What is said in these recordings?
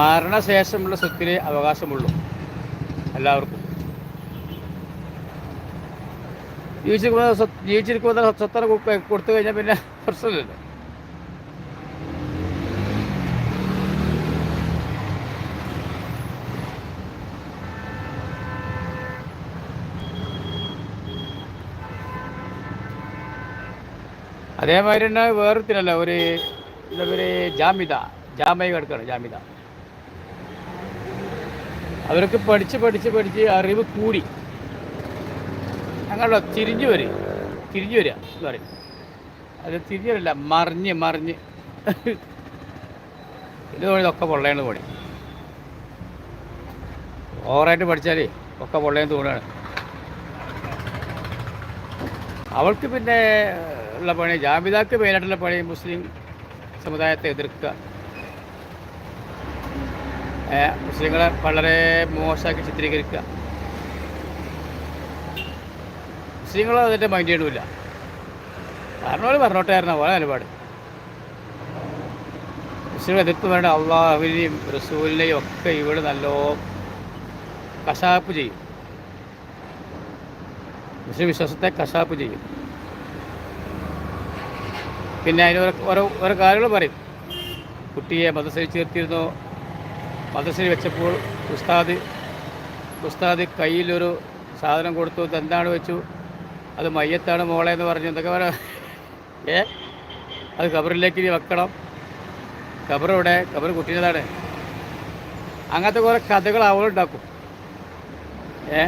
മരണശേഷമുള്ള സ്വത്തിലെ അവകാശമുള്ളൂ. എല്ലാവർക്കും. ജീവിച്ചിരിക്കുന്ന ജീവിച്ചിരിക്കുന്ന സ്വത്തന കൊടുത്തു കഴിഞ്ഞാൽ പിന്നെ പ്രശ്നമില്ലല്ലോ. അതേമാതിരി തന്നെ വേറൊരുത്തിനല്ല ഒരു എന്താ പറയുക ജാമ്യത ജാമ്യ കിടക്കുകയാണ് ജാമിത. അവർക്ക് പഠിച്ച് പഠിച്ച് പഠിച്ച് അറിവ് കൂടി. ഞങ്ങളുടെ തിരിഞ്ഞു വരും തിരിഞ്ഞു വരിക എന്ന് പറയും. അത് തിരിഞ്ഞു വരില്ല മറിഞ്ഞ് മറിഞ്ഞ്. ഇത് ഇതൊക്കെ പൊള്ളയാണ് പണി ഓവറായിട്ട് പഠിച്ചാലേ ഒക്കെ പൊള്ളയെന്ന് തോന്നുകയാണ്. അവൾക്ക് പിന്നെ ഉള്ള പണി ജാമിതാക്ക് മെയിനായിട്ടുള്ള പണി മുസ്ലിം സമുദായത്തെ എതിർക്കുക. മുസ്ലിങ്ങളെ വളരെ മോശമാക്കി ചിത്രീകരിക്കുക. മുസ്ലിങ്ങൾ അതിന്റെ മൈൻഡ് ചെയ്യണമില്ല. അവർ പറഞ്ഞോട്ടായിരുന്നു പോലെ നിലപാട്. മുസ്ലിം എതിർത്ത് വേണ്ട അള്ളാഹുവിനെയും റസൂലിനെയും ഒക്കെ ഇവിടെ നല്ലോ കശാപ്പ് ചെയ്യും. മുസ്ലിം വിശ്വാസത്തെ കശാപ്പ് ചെയ്യും. പിന്നെ അതിന് ഓരോ ഓരോ കാര്യങ്ങൾ പറയും. കുട്ടിയെ മദ്രസയിൽ ചേർത്തിരുന്നു. മദ്രസയിൽ വെച്ചപ്പോൾ ഉസ്താദ് ഉസ്താദ് കയ്യിലൊരു സാധനം കൊടുത്തു എന്താണ് വെച്ചു? അത് മയ്യത്താണ് മോളെ എന്ന് പറഞ്ഞു. എന്തൊക്കെ പറ ഏ? അത് കബറിലേക്ക് ഇനി വെക്കണം. ഖബറോടെ ഖബർ കബർ കുട്ടീന്റെതാണ്. അങ്ങനത്തെ കുറേ കഥകൾ അവളുണ്ടാക്കും ഏ?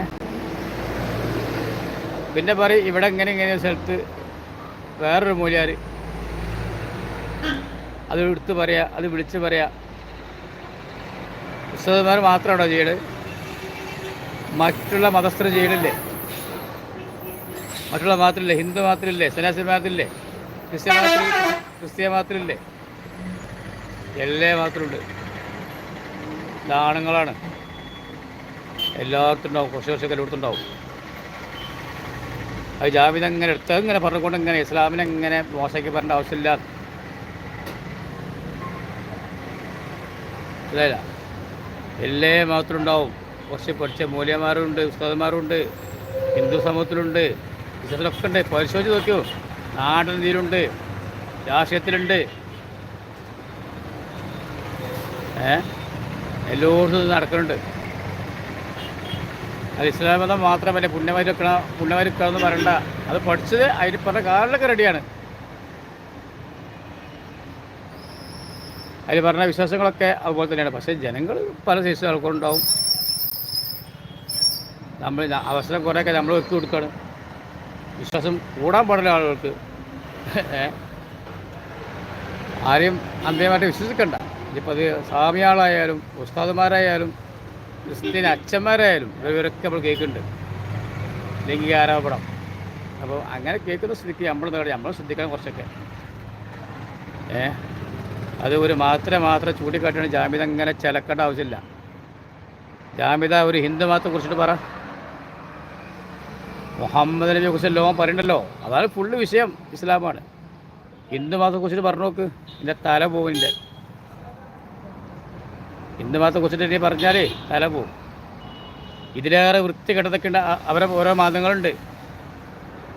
പിന്നെ പറയും ഇവിടെ ഇങ്ങനെ ഇങ്ങനെ സ്ഥലത്ത് വേറൊരു മൂല്യാർ അത് എടുത്ത് പറയാ അത് വിളിച്ച് പറയാ. ഉസ്താദന്മാർ മാത്രമാണോ ചെയ്യണത്? മറ്റുള്ള മതസ്ഥർ ചെയ്യണില്ലേ? മറ്റുള്ള മാത്രമില്ലേ? ഹിന്ദു മാത്രമില്ലേ? സന്യാസി മാത്രമില്ലേ? ക്രിസ്ത്യൻ മാത്രം ക്രിസ്ത്യ മാത്രമില്ലേ? എല്ലാ മാത്രമുണ്ട്. ആണുങ്ങളാണ് എല്ലായിടത്തും ഉണ്ടാവും കുറച്ച് കുറച്ചൊക്കെ എല്ലായിടത്തും ഉണ്ടാവും അത് ജാമ്യം ഇങ്ങനെ എടുത്ത് ഇങ്ങനെ പറഞ്ഞുകൊണ്ട് ഇങ്ങനെ ഇസ്ലാമിനെ ഇങ്ങനെ മോശമാക്കി പറഞ്ഞ ആവശ്യമില്ല. ഇല്ല എല്ലാ ഉണ്ടാവും കുറച്ച് പഠിച്ച മൂല്യന്മാരുണ്ട് ഉസ്താദന്മാരുണ്ട് ഹിന്ദു സമൂഹത്തിലുണ്ട് ഇതിലൊക്കെ ഉണ്ട്. പരിശോധിച്ച് നോക്കിയോ? നാടൻ നീരുണ്ട് രാഷ്ട്രീയത്തിലുണ്ട്. ഏ? എല്ലായിടത്തും നടക്കുന്നുണ്ട്. അത് ഇസ്ലാം മതം മാത്രമല്ല പുണ്യമാരി വെക്കണ പുണ്യമാരി വെക്കണമെന്ന് പറയണ്ട. അത് പഠിച്ചത് അതിന് പറഞ്ഞ കാറിലൊക്കെ റെഡിയാണ് അതിൽ പറഞ്ഞ വിശ്വാസങ്ങളൊക്കെ അതുപോലെ തന്നെയാണ്. പക്ഷേ ജനങ്ങൾ പല സൈസ് ആൾക്കാരുണ്ടാവും. നമ്മൾ അവസരം കുറേയൊക്കെ നമ്മൾ വെക്കി കൊടുക്കുകയാണ് വിശ്വാസം കൂടാൻ പാടില്ല ആളുകൾക്ക്? ആരെയും അന്ധമായിട്ട് വിശ്വസിക്കണ്ട. ഇനിയിപ്പോൾ അത് സ്വാമിയാളായാലും ഉസ്താദുമാരായാലും ക്രിസ്ത്യൻ അച്ഛന്മാരായാലും ഇവരൊക്കെ നമ്മൾ കേൾക്കുന്നുണ്ട്. ലൈംഗിക ആരോപണം. അപ്പോൾ അങ്ങനെ കേൾക്കുന്ന സ്ഥിതിക്ക് നമ്മൾ നമ്മൾ ശ്രദ്ധിക്കണം കുറച്ചൊക്കെ. ഏ? അത് ഒരു മാത്രം മാത്രം ചൂണ്ടിക്കാട്ടിയാണ് ജാമ്യത ഇങ്ങനെ ചിലക്കേണ്ട ആവശ്യമില്ല. ജാമ്യത ഒരു ഹിന്ദു മതത്തെ കുറിച്ചിട്ട് പറ. മുഹമ്മദ് നബിയെ കുറിച്ച് ലോകം പറയണ്ടല്ലോ. അതാണ് ഫുള്ള് വിഷയം ഇസ്ലാമാണ്. ഹിന്ദു മതത്തെ കുറിച്ചിട്ട് പറഞ്ഞു നോക്ക്. എന്റെ തല പോവിന്റെ ഹിന്ദു മതത്തെ കുറിച്ചിട്ട് നീ പറഞ്ഞാലേ തല പോവും. ഇതിലേറെ വൃത്തി കെട്ടതൊക്കെ അവരെ ഓരോ മതങ്ങളുണ്ട്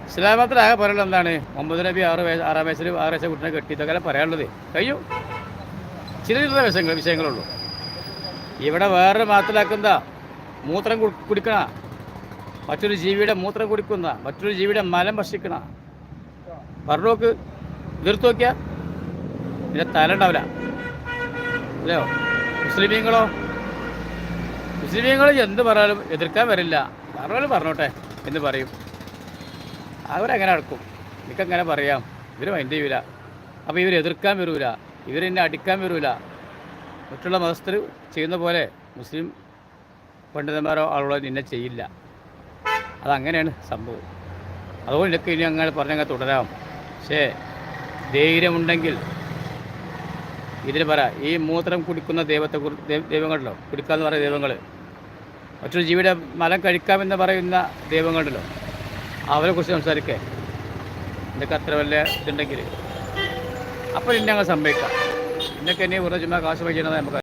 ഇസ്ലാം മതത്തിൽ ആകെ പറയുള്ളത് എന്താണ്? മുഹമ്മദ് നബി ആറ് വയസ്സ് ആറാം വയസ്സിൽ ആറ് വയസ്സ് കുട്ടിനെ കെട്ടി ഇതൊക്കെ പറയാനുള്ളത്. കഴിയും ചില ചില വിഷയങ്ങൾ വിഷയങ്ങളുള്ളൂ. ഇവിടെ വേറൊരു മാത്രമാക്കുന്ന മൂത്രം കുടിക്കണ. മറ്റൊരു ജീവിയുടെ മൂത്രം കുടിക്കുന്ന. മറ്റൊരു ജീവിയുടെ മലം ഭക്ഷിക്കണ. പറഞ്ഞോക്ക് എതിർത്ത് നോക്കിയാ? പിന്നെ തല ഉണ്ടാവില്ല. അല്ലയോ മുസ്ലിമീങ്ങളോ? മുസ്ലിമീങ്ങൾ എന്ത് പറഞ്ഞാലും എതിർക്കാൻ വരില്ല. പറഞ്ഞാലും പറഞ്ഞോട്ടെ എന്ന് പറയും. അവരെങ്ങനെ അടക്കും എനിക്കങ്ങനെ പറയാം? ഇവർ മൈൻഡ് ചെയ്യൂല. അപ്പോൾ ഇവർ എതിർക്കാൻ വരൂല. ഇവരെന്നെ അടിക്കാൻ വരൂല. മറ്റുള്ള മതസ്ഥർ ചെയ്യുന്ന പോലെ മുസ്ലിം പണ്ഡിതന്മാരോ ആളുകളോ നിന്നെ ചെയ്യില്ല. അതങ്ങനെയാണ് സംഭവം. അതുകൊണ്ട് എനിക്ക് ഇനി അങ്ങനെ പറഞ്ഞങ്ങ് തുടരാം. പക്ഷേ ധൈര്യമുണ്ടെങ്കിൽ ഇതിന് പറ ഈ മൂത്രം കുടിക്കുന്ന ദൈവത്തെ ദൈവങ്ങളുണ്ടല്ലോ? കുടിക്കാന്ന് പറയുന്ന ദൈവങ്ങൾ മറ്റൊരു ജീവിയുടെ മലം കഴിക്കാമെന്ന് പറയുന്ന ദൈവങ്ങളുണ്ടല്ലോ? അവരെക്കുറിച്ച് സംസാരിക്കേ. ഇതൊക്കെ അത്ര വലിയ ഇതുണ്ടെങ്കിൽ അപ്പോൾ ഇന്നെ അങ്ങ് സമ്മതിക്കാം. ഇന്നൊക്കെ എന്നെ വെറുതെ ചുമ്മാ കാശ് വയ്ക്കണമെന്ന് നമുക്ക്